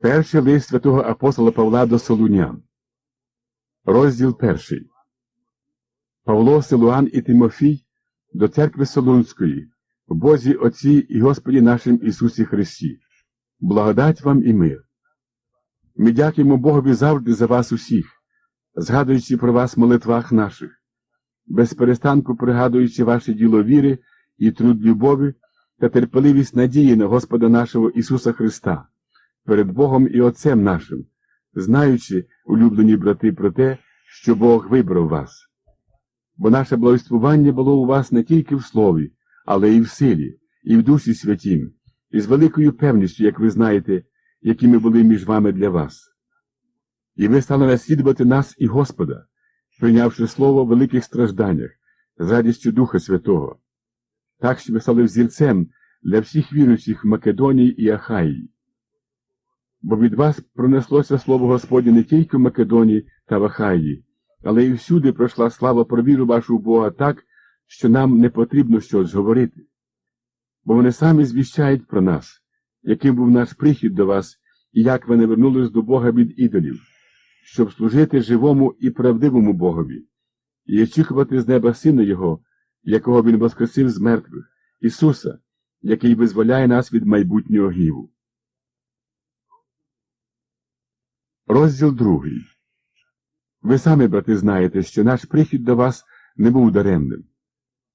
Перший лист святого апостола Павла до Солунян. Розділ перший. Павло, Силуан і Тимофій до церкви Солунської, в Бозі Отці і Господі нашим Ісусі Христі. Благодать вам і мир. Ми дякуємо Богові завжди за вас усіх, згадуючи про вас в молитвах наших, без перестанку пригадуючи ваше діло віри і труд любові та терпеливість надії на Господа нашого Ісуса Христа перед Богом і Отцем нашим, знаючи, улюблені брати, про те, що Бог вибрав вас. Бо наше благословення було у вас не тільки в слові, але і в силі, і в Дусі Святім, і з великою певністю, як ви знаєте, які ми були між вами для вас. І ви стали наслідувати нас і Господа, прийнявши слово в великих стражданнях, з радістю Духа Святого, так що ви стали взірцем для всіх віруючих в Македонії і Ахаїї. Бо від вас пронеслося слово Господнє не тільки в Македонії та в Ахаї, але й всюди пройшла слава про віру вашу Бога так, що нам не потрібно щось говорити. Бо вони самі звіщають про нас, яким був наш прихід до вас, і як ви не вернулись до Бога від ідолів, щоб служити живому і правдивому Богові, і очікувати з неба Сина Його, якого Він воскресив з мертвих, Ісуса, який визволяє нас від майбутнього гніву. Розділ другий. Ви самі, брати, знаєте, що наш прихід до вас не був даремним.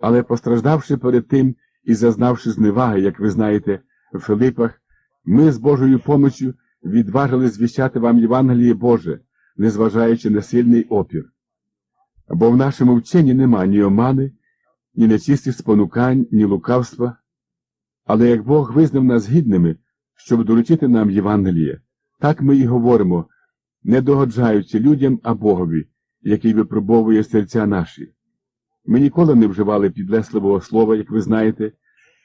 Але постраждавши перед тим і зазнавши зневаги, як ви знаєте, в Филипах, ми з Божою помочю відважили звіщати вам Євангеліє Боже, незважаючи на сильний опір. Бо в нашому вченні нема ні омани, ні нечистих спонукань, ні лукавства. Але як Бог визнав нас гідними, щоб доручити нам Євангеліє, так ми і говоримо, не догоджаючи людям, а Богові, який випробовує серця наші. Ми ніколи не вживали підлесливого слова, як ви знаєте,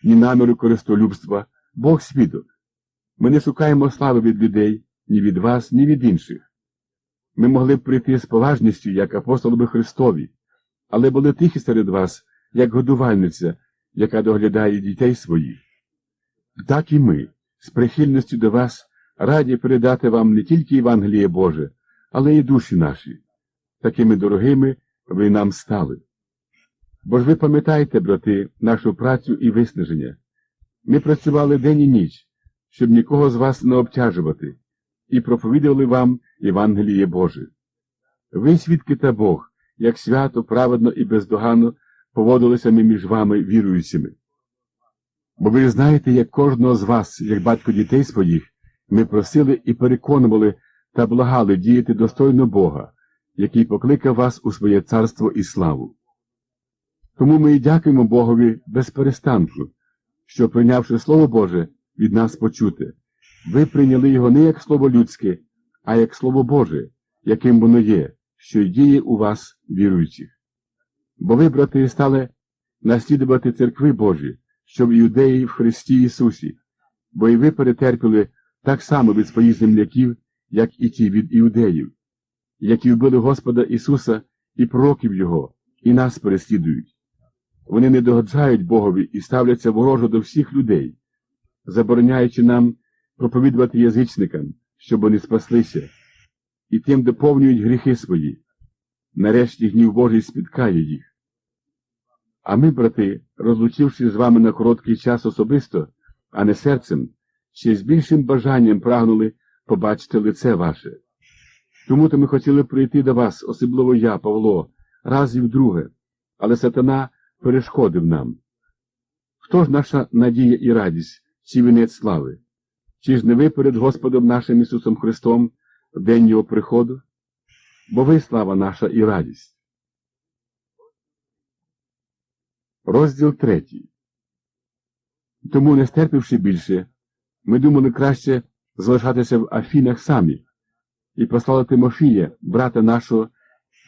ні наміру користолюбства, Бог свідок. Ми не шукаємо слави від людей, ні від вас, ні від інших. Ми могли б прийти з поважністю, як апостоли Христові, але були тихі серед вас, як годувальниця, яка доглядає дітей своїх. Так і ми, з прихильністю до вас, раді передати вам не тільки Євангеліє Боже, але й душі наші. Такими дорогими ви нам стали. Бо ж ви пам'ятаєте, брати, нашу працю і виснаження. Ми працювали день і ніч, щоб нікого з вас не обтяжувати, і проповідували вам Євангеліє Боже. Ви, свідки та Бог, як свято, праведно і бездоганно поводилися ми між вами віруючими. Бо ви знаєте, як кожного з вас, як батько дітей своїх, ми просили і переконували та благали діяти достойно Бога, який покликав вас у своє царство і славу. Тому ми і дякуємо Богові без перестанку, що, прийнявши Слово Боже, від нас почуте, ви прийняли його не як Слово людське, а як Слово Боже, яким воно є, що й діє у вас, віруючих. Бо ви, брати, стали наслідувати церкви Божі, що в юдеї в Христі Ісусі, бо і ви перетерпіли так само від своїх земляків, як і ті від іудеїв, які вбили Господа Ісуса і пророків Його, і нас переслідують. Вони не догоджають Богові і ставляться ворожо до всіх людей, забороняючи нам проповідувати язичникам, щоб вони спаслися, і тим доповнюють гріхи свої. Нарешті гнів Божий спіткає їх. А ми, брати, розлучившись з вами на короткий час особисто, а не серцем, ще з більшим бажанням прагнули побачити лице ваше. Тому то ми хотіли прийти до вас, особливо я, Павло, раз і вдруге, але сатана перешкодив нам. Хто ж наша надія і радість, чи вінець слави? Чи ж не ви перед Господом нашим Ісусом Христом в день Його приходу? Бо ви слава наша і радість. Розділ третій. Тому, не стерпівши більше, ми думали краще залишатися в Афінах самі і послали Тимофія, брата нашого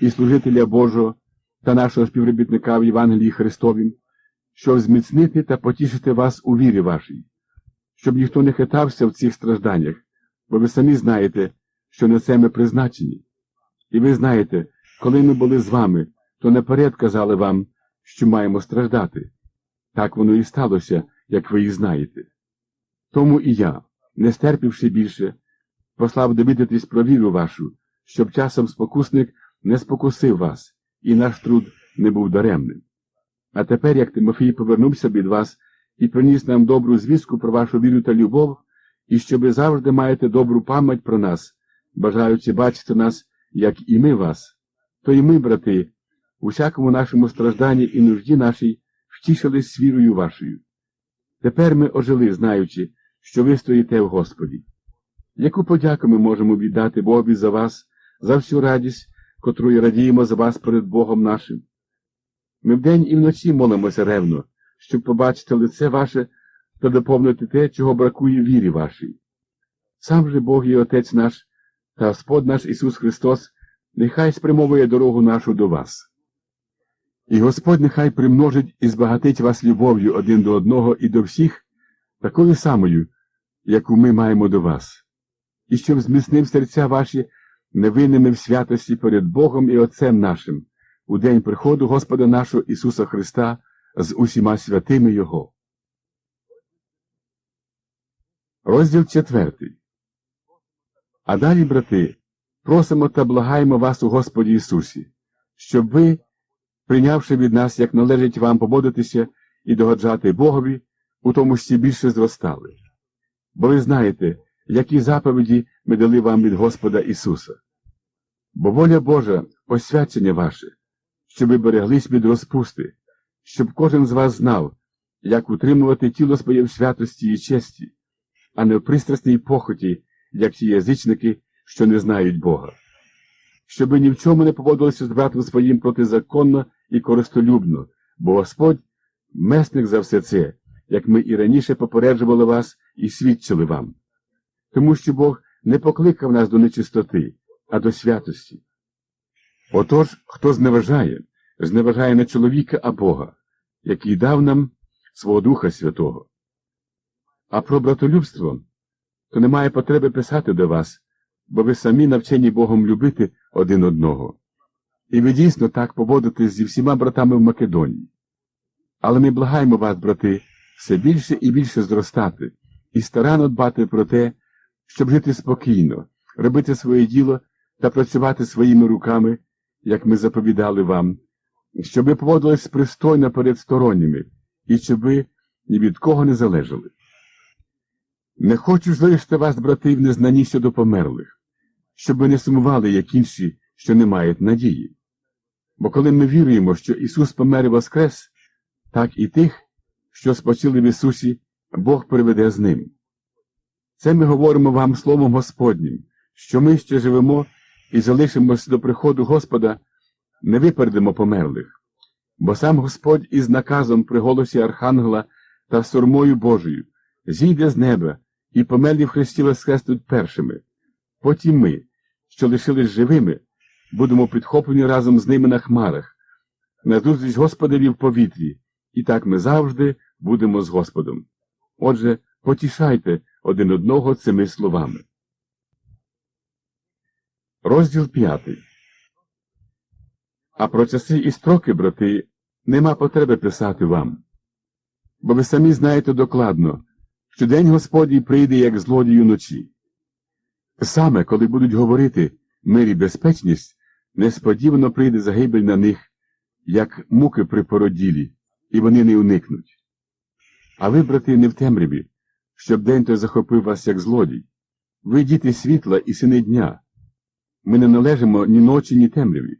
і служителя Божого та нашого співробітника в Євангелії Христовім, щоб зміцнити та потішити вас у вірі вашій, щоб ніхто не хитався в цих стражданнях, бо ви самі знаєте, що на це ми призначені. І ви знаєте, коли ми були з вами, то наперед казали вам, що маємо страждати. Так воно і сталося, як ви і знаєте. Тому і я, не стерпівши більше, послав довідатись про віру вашу, щоб часом спокусник не спокусив вас, і наш труд не був даремним. А тепер, як Тимофій повернувся від вас і приніс нам добру звістку про вашу віру та любов, і що ви завжди маєте добру пам'ять про нас, бажаючи бачити нас, як і ми вас, то і ми, брати, у всякому нашому стражданні і нужді нашій втішились вірою вашою. Тепер ми ожили, знаючи, що ви стоїте в Господі. Яку подяку ми можемо віддати Богові за вас, за всю радість, котрою радіємо за вас перед Богом нашим? Ми вдень і вночі молимося ревно, щоб побачити лице ваше та доповнити те, чого бракує вірі вашій. Сам же Бог і Отець наш та Господь наш Ісус Христос, нехай спрямовує дорогу нашу до вас. І Господь нехай примножить і збагатить вас любов'ю один до одного і до всіх, такою самою, яку ми маємо до вас, і щоб зміцнив серця ваші невинними в святості перед Богом і Отцем нашим, у день приходу Господа нашого Ісуса Христа з усіма святими Його. Розділ четвертий. А далі, брати, просимо та благаємо вас у Господі Ісусі, щоб ви, прийнявши від нас, як належить вам поводитися і догоджати Богові, у тому ще більше зростали. Бо ви знаєте, які заповіді ми дали вам від Господа Ісуса. Бо воля Божа освячення ваше, щоб ви береглись від розпусти, щоб кожен з вас знав, як утримувати тіло своє в святості і честі, а не в пристрасній похоті, як ті язичники, що не знають Бога. Щоб ви ні в чому не поводилися з братом своїм протизаконно і користолюбно, бо Господь месник за все це, як ми і раніше попереджували вас і свідчили вам. Тому що Бог не покликав нас до нечистоти, а до святості. Отож, хто зневажає, зневажає не чоловіка, а Бога, який дав нам свого Духа Святого. А про братолюбство то немає потреби писати до вас, бо ви самі навчені Богом любити один одного. І ви дійсно так поводитесь зі всіма братами в Македонії. Але ми благаємо вас, брати, все більше і більше зростати, і старанно дбати про те, щоб жити спокійно, робити своє діло та працювати своїми руками, як ми заповідали вам, щоб ви поводились пристойно перед сторонніми, і щоб ви ні від кого не залежали. Не хочу залишити вас, брати, в незнанні щодо померлих, щоб ви не сумували, як інші, що не мають надії. Бо коли ми віруємо, що Ісус помер і воскрес, так і тих, що спочили в Ісусі, Бог приведе з ним. Це ми говоримо вам Словом Господнім, що ми ще живемо і залишимося до приходу Господа, не випередимо померлих, бо сам Господь із наказом при голосі Архангела та сурмою Божою зійде з неба і померлі в Христі воскреснуть першими. Потім ми, що лишились живими, будемо підхоплені разом з ними на хмарах, на зустріч Господові в повітрі, і так ми завжди будемо з Господом. Отже, потішайте один одного цими словами. Розділ п'ятий. А про часи і строки, брати, нема потреби писати вам. Бо ви самі знаєте докладно, що день Господній прийде, як злодій уночі. Саме, коли будуть говорити мир і безпечність, несподівано прийде загибель на них, як муки при породілі, і вони не уникнуть. А ви, брати, не в темряві, щоб день той захопив вас як злодій. Ви діти світла і сини дня. Ми не належимо ні ночі, ні темряві.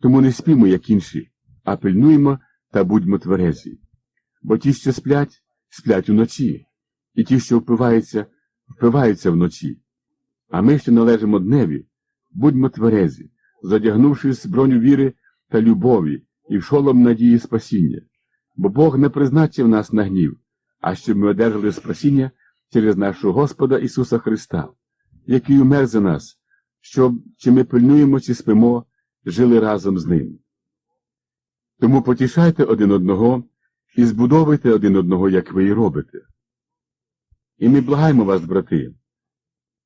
Тому не спімо, як інші, а пильнуємо та будьмо тверезі. Бо ті, що сплять, сплять уночі, і ті, що впиваються, впиваються вночі. А ми, що належимо дневі, будьмо тверезі, задягнувшись броню віри та любові і в шолом надії спасіння. Бо Бог не призначив нас на гнів, а щоб ми одержали спасіння через нашого Господа Ісуса Христа, який умер за нас, щоб, чи ми пильнуємо, чи спимо, жили разом з Ним. Тому потішайте один одного і збудовуйте один одного, як ви і робите. І ми благаємо вас, брати,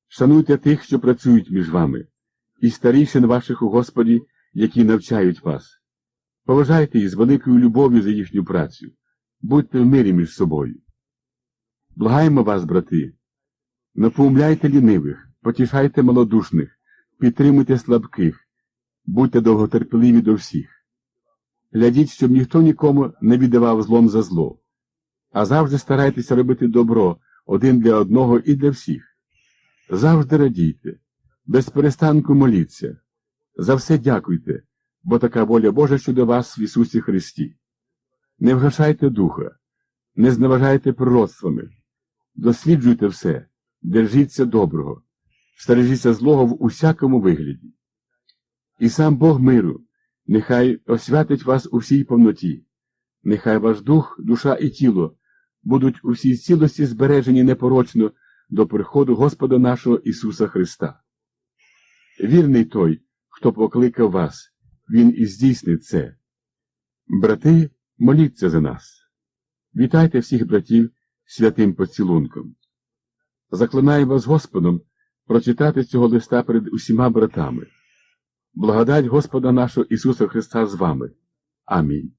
шануйте тих, що працюють між вами, і старішин ваших у Господі, які навчають вас. Поважайте їх з великою любов'ю за їхню працю, будьте в мирі між собою. Благаємо вас, брати, напоумляйте лінивих, потішайте малодушних, підтримуйте слабких, будьте довготерпеливі до всіх. Глядіть, щоб ніхто нікому не віддавав злом за зло, а завжди старайтеся робити добро один для одного і для всіх. Завжди радійте, без перестанку моліться, за все дякуйте, бо така воля Божа щодо вас в Ісусі Христі. Не вгашайте духа, не зневажайте пророцтвами, досліджуйте все, держіться доброго, стережіться злого в усякому вигляді. І сам Бог миру, нехай освятить вас у всій повноті, нехай ваш дух, душа і тіло будуть у всій цілості збережені непорочно до приходу Господа нашого Ісуса Христа. Вірний той, хто покликав вас, Він і здійснить це. Брати, моліться за нас. Вітайте всіх братів святим поцілунком. Заклинаю вас Господом прочитати цього листа перед усіма братами. Благодать Господа нашого Ісуса Христа з вами. Амінь.